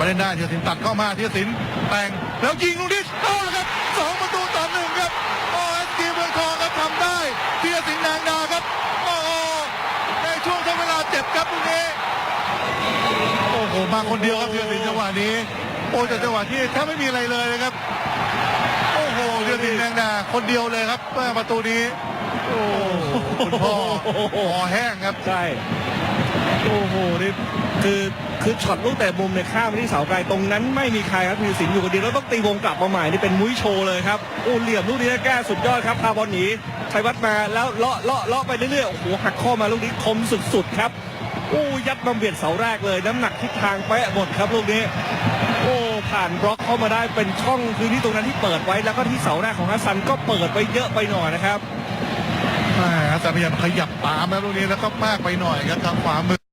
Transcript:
ครับกลับมาเล่นได้ธีรศิลป์ตัดเข้ามาธีรศิลป์แต่งแล้วยิงลูกนี้เอาละครับสองประตูต่อหนึ่งครับโอ้เอสกีเมืองทองครับทำได้ธีรศิลป์นางดาครับโอ้ในช่วงทดเวลาเจ็บครับลูกนี้โอ้โหมาคนเดียวครับธีรศิลป์จังหวะนี้โอ้แต่จังหวะที่ถ้าไม่มีอะไรเลยนะครับโอ้โหธีรศิลป์นางดาคนเดียวเลยครับประตูนี้โอ้ คุณพ่อคอแห้งครับ ใช่ โอ้โหนี่คือคือช็อตลูกแต่มุมเนี่ยข้ามไปที่เสาไกลตรงนั้นไม่มีใครครับมีสินอยู่คนเดียวแล้วต้องตีวงกลับมาใหม่นี่เป็นมุ้ยโชว์เลยครับโอ้เหลี่ยมลูกนี้แก้สุดยอดครับพาบอลหนีชัยวัฒน์มาแล้วเลาะเลาะเลาะไปเรื่อยๆโอ้โหหักข้อมาลูกนี้คมสุดๆครับโอ้ยัดมาเบียดเสาแรกเลย น้ำหนักทิศทางเป๊ะหมดครับลูกนี้โอ้ผ่านบล็อกเข้ามาได้เป็นช่องพื้นที่ตรงนั้นที่เปิดไว้แล้วก็ที่เสาแรกของฮัสซันก็เปิดไปเยอะไปหน่อยนะครับแหม่แต่ พยายามขยับตามแล้วลูกนี้แล้วก็มากไปหน่อยครับทางขวามือ